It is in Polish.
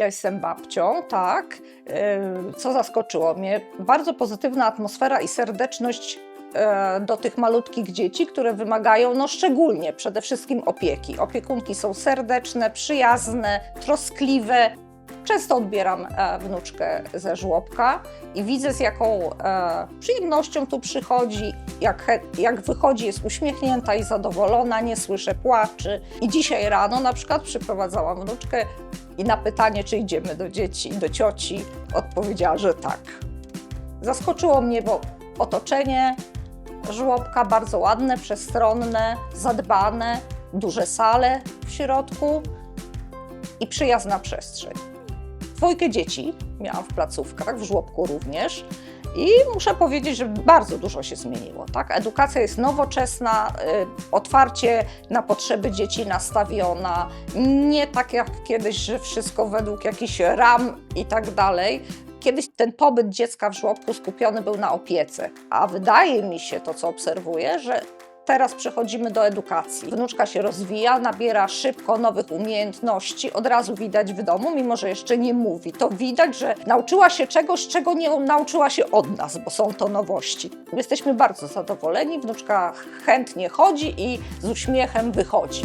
Ja jestem babcią, tak. Co zaskoczyło mnie? Bardzo pozytywna atmosfera i serdeczność e, do tych malutkich dzieci, które wymagają no szczególnie przede wszystkim opieki. Opiekunki są serdeczne, przyjazne, troskliwe. Często odbieram e, wnuczkę ze żłobka i widzę z jaką e, przyjemnością tu przychodzi, jak, jak wychodzi, jest uśmiechnięta i zadowolona, nie słyszę płaczy. I dzisiaj rano na przykład przyprowadzałam wnuczkę i na pytanie, czy idziemy do dzieci, do cioci, odpowiedziała, że tak. Zaskoczyło mnie, bo otoczenie żłobka bardzo ładne, przestronne, zadbane, duże sale w środku i przyjazna przestrzeń. Dwójkę dzieci miałam w placówkach, w żłobku również. I muszę powiedzieć, że bardzo dużo się zmieniło. Tak? Edukacja jest nowoczesna, y, otwarcie na potrzeby dzieci nastawiona, nie tak jak kiedyś, że wszystko według jakichś ram i tak dalej. Kiedyś ten pobyt dziecka w żłobku skupiony był na opiece, a wydaje mi się to, co obserwuję, że teraz przechodzimy do edukacji. Wnuczka się rozwija, nabiera szybko nowych umiejętności, od razu widać w domu, mimo że jeszcze nie mówi. To widać, że nauczyła się czegoś, czego nie nauczyła się od nas, bo są to nowości. Jesteśmy bardzo zadowoleni, wnuczka chętnie chodzi i z uśmiechem wychodzi.